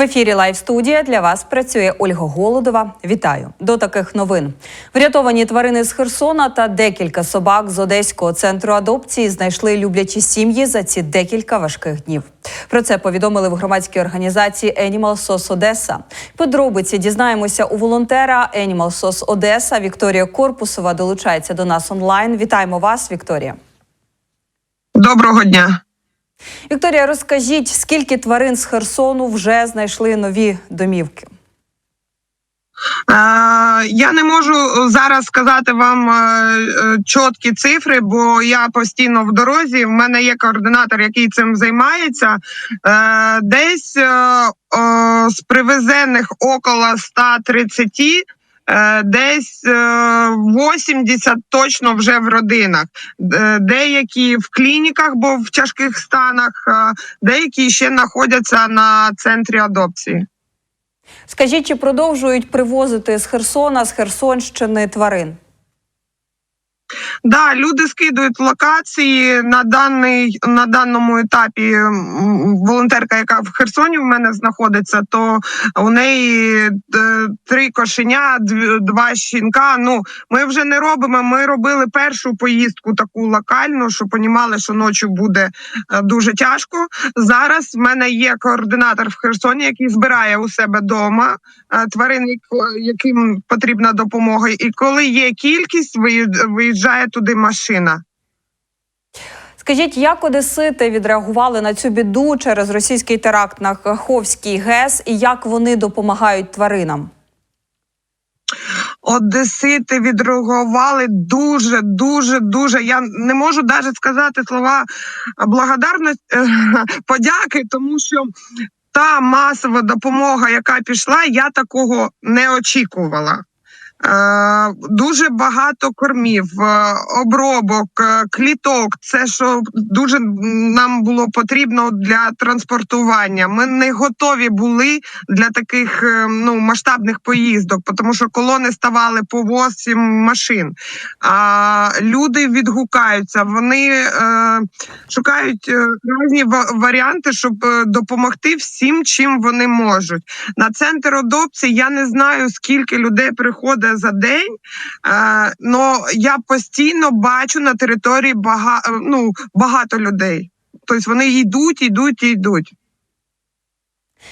В ефірі Лайв студія для вас працює Ольга Голодова. Вітаю до таких новин. Врятовані тварини з Херсона та декілька собак з одеського центру адопції знайшли люблячі сім'ї за ці декілька важких днів. Про це повідомили в громадській організації Animal SOS Одеса. Подробиці дізнаємося у волонтера Animal SOS Одеса Вікторія Корпусова долучається до нас онлайн. Вітаємо вас, Вікторія. Доброго дня. Вікторія, розкажіть, скільки тварин з Херсону вже знайшли нові домівки? Я не можу зараз сказати вам е, е, чіткі цифри, бо я постійно в дорозі. В мене є координатор, який цим займається. Е, десь з привезених около 130 е, Десь 80 точно вже в родинах, Е, деякі в клініках, бо в тяжких станах, деякі ще знаходяться на центрі адопції. Скажіть, чи продовжують привозити з Херсона, з Херсонщини тварин? Да, люди скидують локації на даний на даному етапі. Волонтерка, яка в Херсоні в мене знаходиться, то у неї е, три кошеня, дв- два щінка. Ну ми вже не робимо. Ми робили першу поїздку таку локальну, що понімали, що ночі буде е, дуже тяжко. Зараз в мене є координатор в Херсоні, який збирає у себе вдома тварин, як- яким потрібна допомога. І коли є кількість, виїж- виїжджає туди машина. Скажіть, як одесити відреагували на цю біду через російський теракт на Каховський ГЕС і як вони допомагають тваринам? Одесити відреагували дуже, дуже, дуже. Я не можу навіть сказати слова благодарності подяки, тому що та масова допомога, яка пішла, я такого не очікувала. Е, дуже багато кормів, е, обробок, е, кліток. Це що дуже нам було потрібно для транспортування. Ми не готові були для таких ну масштабних поїздок, тому що колони ставали по 8 машин. А люди відгукаються, вони е, шукають різні варіанти, щоб допомогти всім, чим вони можуть. На центр адопції я не знаю, скільки людей приходить за день, е, но я постійно бачу на території бага, ну, багато людей. Тобто вони йдуть, йдуть і йдуть.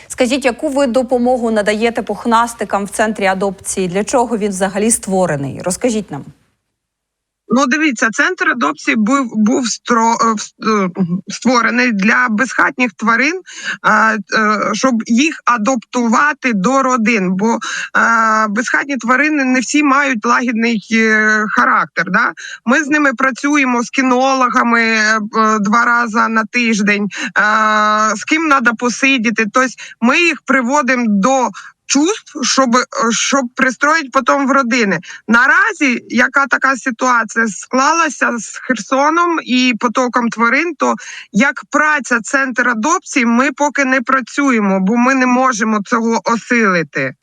Скажіть, яку ви допомогу надаєте пухнастикам в центрі адопції? Для чого він взагалі створений? Розкажіть нам. Ну, дивіться, центр адопції був був е, е, створений для безхатніх тварин, е, щоб їх адаптувати до родин. Бо безхатні тварини не всі мають лагідний характер. Да? Ми з ними працюємо з кінологами два рази на тиждень. З ким треба посидіти. Тобто ми їх приводимо до. Чувств, щоб, щоб пристроїть потім в родини. Наразі, яка така ситуація склалася з Херсоном і потоком тварин, то як праця центр адопції, ми поки не працюємо, бо ми не можемо цього осилити.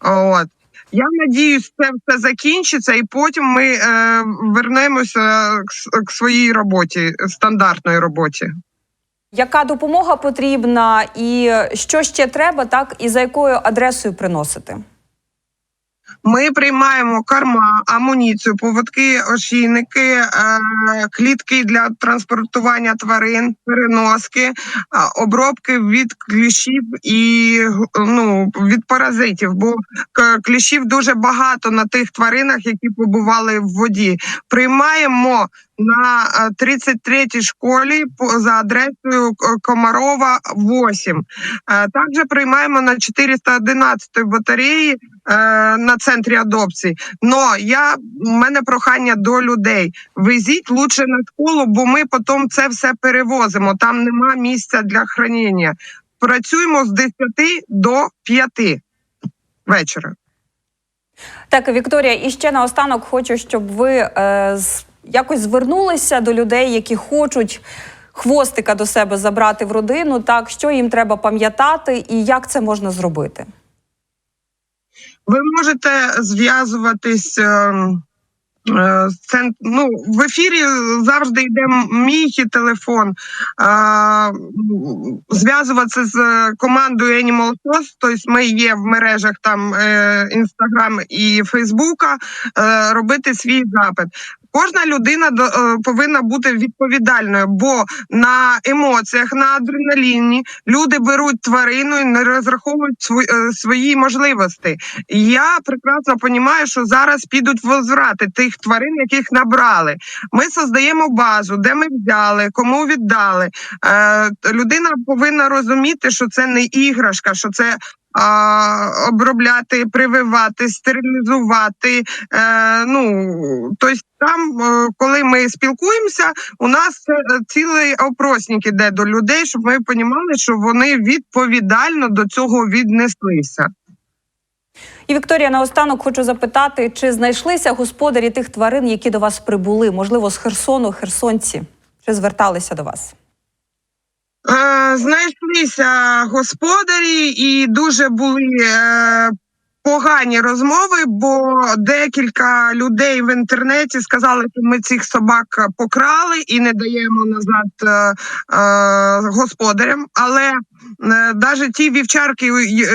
От. Я надіюсь, це все закінчиться, і потім ми е, вернемося к, к своїй роботі, стандартної роботі. Яка допомога потрібна, і що ще треба, так і за якою адресою приносити? Ми приймаємо корма, амуніцію, поводки, ошійники, е, клітки для транспортування тварин, переноски, е, обробки від кліщів і ну, від паразитів. Бо кліщів дуже багато на тих тваринах, які побували в воді. Приймаємо на е, 33-й школі по- за адресою Комарова 8. Е, Також приймаємо на 411 батареї е, на центрі адопції. Но я в мене прохання до людей: везіть лучше на школу, бо ми потім це все перевозимо. Там нема місця для хранення. Працюємо з 10 до 5 вечора. Так, Вікторія, і ще наостанок хочу, щоб ви е, якось звернулися до людей, які хочуть хвостика до себе забрати в родину. Так, що їм треба пам'ятати, і як це можна зробити? Ви можете зв'язуватись ем, Е, Це, ну, в ефірі завжди йде мій телефон. Е, Зв'язуватися з командою Animal Sauce, тобто ми є в мережах там Інстаграм і Фейсбука, е, робити свій запит. Кожна людина е, повинна бути відповідальною, бо на емоціях, на адреналіні люди беруть тварину і не розраховують свої, е, можливості. Я прекрасно розумію, що зараз підуть возврати тих тварин, яких набрали. Ми создаємо базу, де ми взяли, кому віддали. Е, людина повинна розуміти, що це не іграшка, що це. А, обробляти, прививати, стерилізувати. Е, ну тобто там, е, коли ми спілкуємося, у нас е, цілий опросник іде до людей, щоб ми розуміли, що вони відповідально до цього віднеслися. І Вікторія, наостанок хочу запитати, чи знайшлися господарі тих тварин, які до вас прибули? Можливо, з Херсону, херсонці? Чи зверталися до вас? Е, знайшлися господарі, і дуже були е, погані розмови, бо декілька людей в інтернеті сказали, що ми цих собак покрали і не даємо назад е, е, господарям. Але навіть ті вівчарки,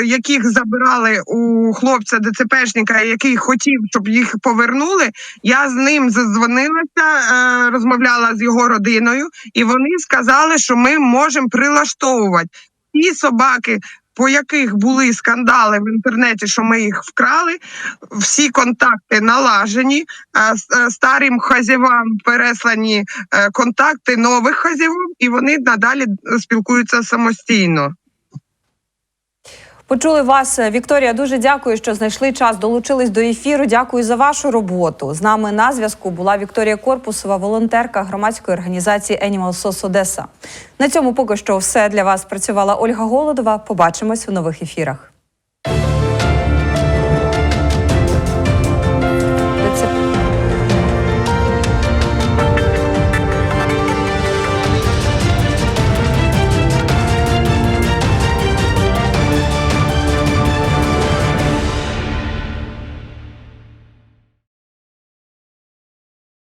яких забирали у хлопця ДЦПшника, який хотів, щоб їх повернули, я з ним задзвонилася, е, розмовляла з його родиною, і вони сказали, що ми можемо прилаштовувати ті собаки. По яких були скандали в інтернеті, що ми їх вкрали, всі контакти налажені, а е, старим хазівам переслані е, контакти нових хазівам, і вони надалі спілкуються самостійно. Почули вас, Вікторія. Дуже дякую, що знайшли час, долучились до ефіру. Дякую за вашу роботу. З нами на зв'язку була Вікторія Корпусова, волонтерка громадської організації Animal SOS Одеса. На цьому поки що все для вас працювала Ольга Голодова. Побачимось у нових ефірах.